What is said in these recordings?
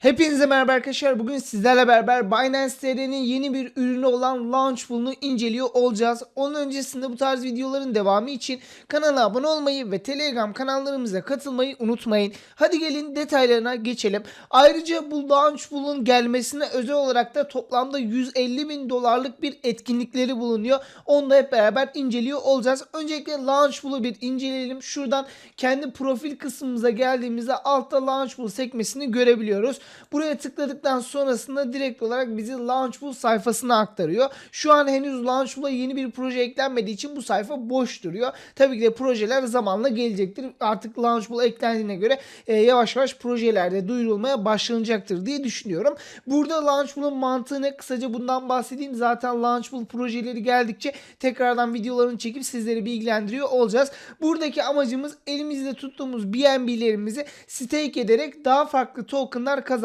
Hepinize merhaba arkadaşlar. Bugün sizlerle beraber Binance TR'nin yeni bir ürünü olan Launchpool'unu inceliyor olacağız. Onun öncesinde bu tarz videoların devamı için kanala abone olmayı ve Telegram kanallarımıza katılmayı unutmayın. Hadi gelin detaylarına geçelim. Ayrıca bu Launchpool'un gelmesine özel olarak da toplamda 150 bin dolarlık bir etkinlikleri bulunuyor. Onu da hep beraber inceliyor olacağız. Öncelikle Launchpool'u bir inceleyelim. Şuradan kendi profil kısmımıza geldiğimizde altta Launchpool sekmesini görebiliyoruz. Buraya tıkladıktan sonrasında direkt olarak bizi Launchpool sayfasına aktarıyor. Şu an henüz Launchpool'a yeni bir proje eklenmediği için bu sayfa boş duruyor. Tabii ki de projeler zamanla gelecektir. Artık Launchpool eklendiğine göre e, yavaş yavaş projelerde duyurulmaya başlanacaktır diye düşünüyorum. Burada Launchpool'un mantığı ne? Kısaca bundan bahsedeyim. Zaten Launchpool projeleri geldikçe tekrardan videolarını çekip sizleri bilgilendiriyor olacağız. Buradaki amacımız elimizde tuttuğumuz BNB'lerimizi stake ederek daha farklı tokenlar kazanmak.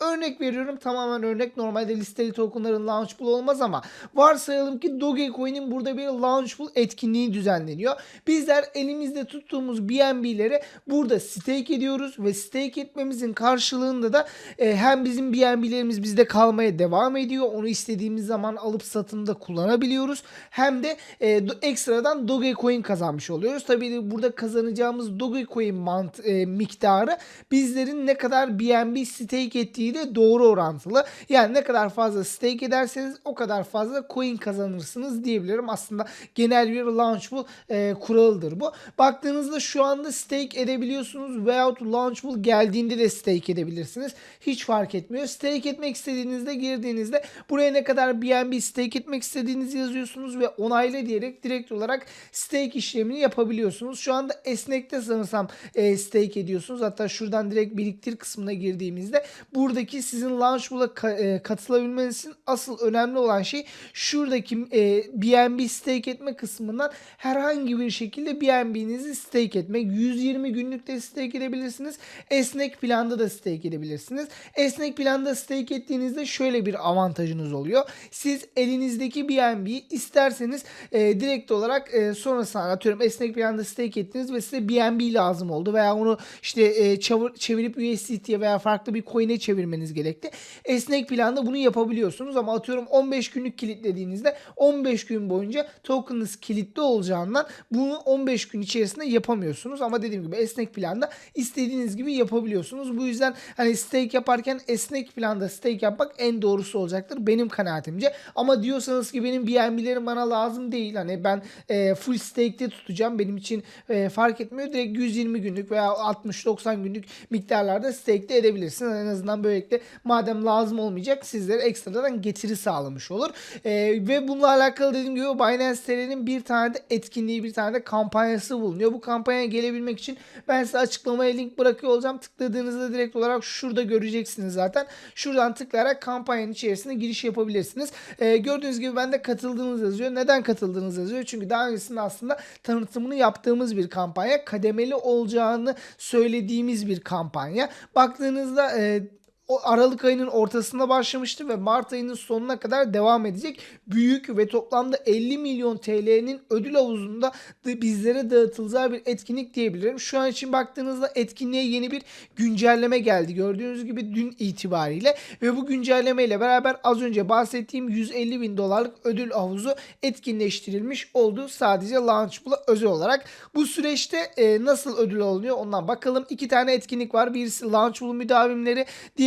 Örnek veriyorum tamamen örnek. Normalde listeli tokenların launchpool olmaz ama varsayalım ki Dogecoin'in burada bir launchpool etkinliği düzenleniyor. Bizler elimizde tuttuğumuz BNB'leri burada stake ediyoruz ve stake etmemizin karşılığında da e, hem bizim BNB'lerimiz bizde kalmaya devam ediyor. Onu istediğimiz zaman alıp satımda kullanabiliyoruz. Hem de e, ekstradan Dogecoin kazanmış oluyoruz. Tabii burada kazanacağımız Dogecoin mant e, miktarı bizlerin ne kadar BNB stake ettiği de doğru orantılı. Yani ne kadar fazla stake ederseniz o kadar fazla coin kazanırsınız diyebilirim. Aslında genel bir launchpool e, kuralıdır bu. Baktığınızda şu anda stake edebiliyorsunuz veyahut launchpool geldiğinde de stake edebilirsiniz. Hiç fark etmiyor. Stake etmek istediğinizde girdiğinizde buraya ne kadar BNB stake etmek istediğinizi yazıyorsunuz ve onayla diyerek direkt olarak stake işlemini yapabiliyorsunuz. Şu anda esnekte sanırsam e, stake ediyorsunuz. Hatta şuradan direkt biriktir kısmına girdiğimizde buradaki sizin Launchpool'a ka- e, katılabilmeniz asıl önemli olan şey şuradaki e, BNB stake etme kısmından herhangi bir şekilde BNB'nizi stake etmek. 120 günlük de stake edebilirsiniz. Esnek planda da stake edebilirsiniz. Esnek planda stake ettiğinizde şöyle bir avantajınız oluyor. Siz elinizdeki BNB'yi isterseniz e, direkt olarak e, sonrasında atıyorum esnek planda stake ettiniz ve size BNB lazım oldu veya onu işte e, çevir, çevirip USDT'ye veya farklı bir coin'e çevirmeniz gerekti. Esnek planda bunu yapabiliyorsunuz ama atıyorum 15 günlük kilitlediğinizde 15 gün boyunca token'ınız kilitli olacağından bunu 15 gün içerisinde yapamıyorsunuz ama dediğim gibi esnek planda istediğiniz gibi yapabiliyorsunuz. Bu yüzden hani stake yaparken esnek planda stake yapmak en doğrusu olacaktır benim kanaatimce. Ama diyorsanız ki benim BNB'lerim bana lazım değil. Hani ben e, full stake'te tutacağım. Benim için e, fark etmiyor. Direkt 120 günlük veya 60-90 günlük miktarlarda stake'te edebilirsiniz. En azından böylelikle madem lazım olmayacak sizlere ekstradan getiri sağlamış olur. E, ve bununla alakalı dediğim gibi Binance TR'nin bir tane de etkinliği bir tane de kampanyası bulunuyor. Bu kampanyaya gelebilmek için ben size açıklamaya link bırakıyor olacağım. Tıkladığınızda direkt olarak şurada göreceksiniz zaten. Şuradan tıklayarak kampanyanın içerisine giriş yapabilirsiniz. Ee, gördüğünüz gibi bende katıldığınız yazıyor. Neden katıldığınız yazıyor? Çünkü daha öncesinde aslında tanıtımını yaptığımız bir kampanya. Kademeli olacağını söylediğimiz bir kampanya. Baktığınızda e, it o Aralık ayının ortasında başlamıştı ve Mart ayının sonuna kadar devam edecek. Büyük ve toplamda 50 milyon TL'nin ödül havuzunda da bizlere dağıtılacağı bir etkinlik diyebilirim. Şu an için baktığınızda etkinliğe yeni bir güncelleme geldi. Gördüğünüz gibi dün itibariyle ve bu güncelleme ile beraber az önce bahsettiğim 150 bin dolarlık ödül havuzu etkinleştirilmiş oldu. Sadece Launchpool'a özel olarak. Bu süreçte e, nasıl ödül oluyor ondan bakalım. İki tane etkinlik var. Birisi Launchpool müdavimleri,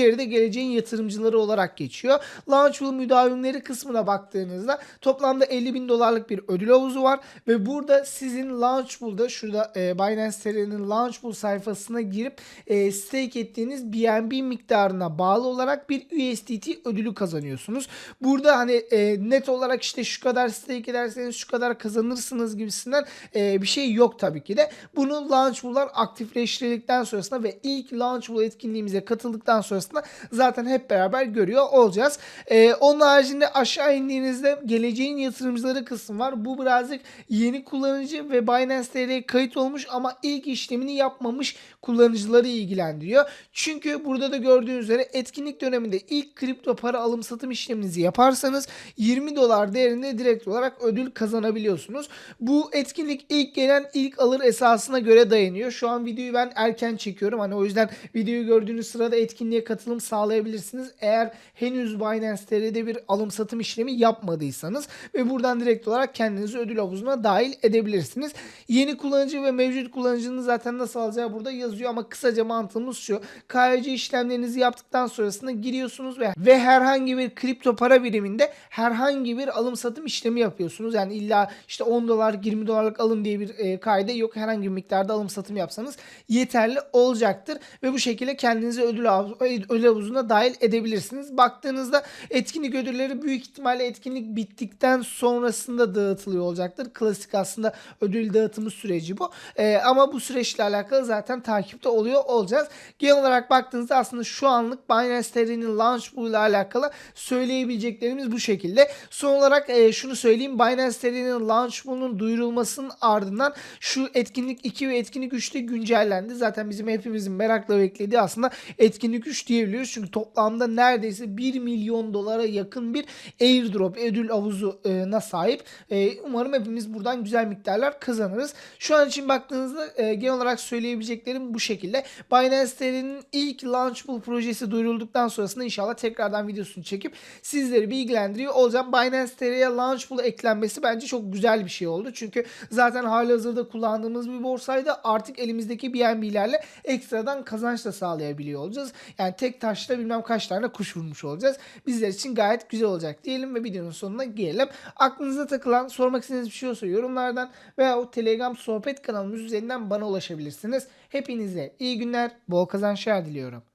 diğeri de geleceğin yatırımcıları olarak geçiyor. Launchpool müdavimleri kısmına baktığınızda toplamda 50 bin dolarlık bir ödül havuzu var ve burada sizin Launchpool'da şurada e, Binance TR'nin Launchpool sayfasına girip e, stake ettiğiniz BNB miktarına bağlı olarak bir USDT ödülü kazanıyorsunuz. Burada hani e, net olarak işte şu kadar stake ederseniz şu kadar kazanırsınız gibisinden e, bir şey yok tabii ki de. Bunu Launchpool'lar aktifleştirdikten sonrasında ve ilk Launchpool etkinliğimize katıldıktan sonrasında zaten hep beraber görüyor olacağız. E, onun haricinde aşağı indiğinizde geleceğin yatırımcıları kısmı var. Bu birazcık yeni kullanıcı ve Binance TR'ye kayıt olmuş ama ilk işlemini yapmamış kullanıcıları ilgilendiriyor. Çünkü burada da gördüğünüz üzere etkinlik döneminde ilk kripto para alım satım işleminizi yaparsanız 20 dolar değerinde direkt olarak ödül kazanabiliyorsunuz. Bu etkinlik ilk gelen ilk alır esasına göre dayanıyor. Şu an videoyu ben erken çekiyorum. Hani o yüzden videoyu gördüğünüz sırada etkinliğe katılabilirsiniz katılım sağlayabilirsiniz. Eğer henüz Binance TR'de bir alım satım işlemi yapmadıysanız ve buradan direkt olarak kendinizi ödül havuzuna dahil edebilirsiniz. Yeni kullanıcı ve mevcut kullanıcının zaten nasıl alacağı burada yazıyor ama kısaca mantığımız şu. KYC işlemlerinizi yaptıktan sonrasında giriyorsunuz ve ve herhangi bir kripto para biriminde herhangi bir alım satım işlemi yapıyorsunuz. Yani illa işte 10 dolar 20 dolarlık alım diye bir e, kaide yok. Herhangi bir miktarda alım satım yapsanız yeterli olacaktır ve bu şekilde kendinizi ödül, hav- ödül havuzuna dahil edebilirsiniz. Baktığınızda etkinlik ödülleri büyük ihtimalle etkinlik bittikten sonrasında dağıtılıyor olacaktır. Klasik aslında ödül dağıtımı süreci bu. Ee, ama bu süreçle alakalı zaten takipte oluyor olacağız. Genel olarak baktığınızda aslında şu anlık Binance TR'nin launch ile alakalı söyleyebileceklerimiz bu şekilde. Son olarak e, şunu söyleyeyim. Binance TR'nin launch pool'unun duyurulmasının ardından şu etkinlik 2 ve etkinlik 3'te güncellendi. Zaten bizim hepimizin merakla beklediği aslında etkinlik 3 diyebiliyoruz. Çünkü toplamda neredeyse 1 milyon dolara yakın bir airdrop ödül havuzuna sahip. E, umarım hepimiz buradan güzel miktarlar kazanırız. Şu an için baktığınızda e, genel olarak söyleyebileceklerim bu şekilde. Binance TR'nin ilk launch pool projesi duyurulduktan sonrasında inşallah tekrardan videosunu çekip sizleri bilgilendiriyor olacağım. Binance TR'ye launch pool eklenmesi bence çok güzel bir şey oldu. Çünkü zaten halihazırda kullandığımız bir borsaydı artık elimizdeki BNB'lerle ekstradan kazanç da sağlayabiliyor olacağız. Yani tek taşla bilmem kaç tane kuş vurmuş olacağız. Bizler için gayet güzel olacak diyelim ve videonun sonuna gelelim. Aklınıza takılan, sormak istediğiniz bir şey olsa yorumlardan veya o Telegram sohbet kanalımız üzerinden bana ulaşabilirsiniz. Hepinize iyi günler, bol kazançlar diliyorum.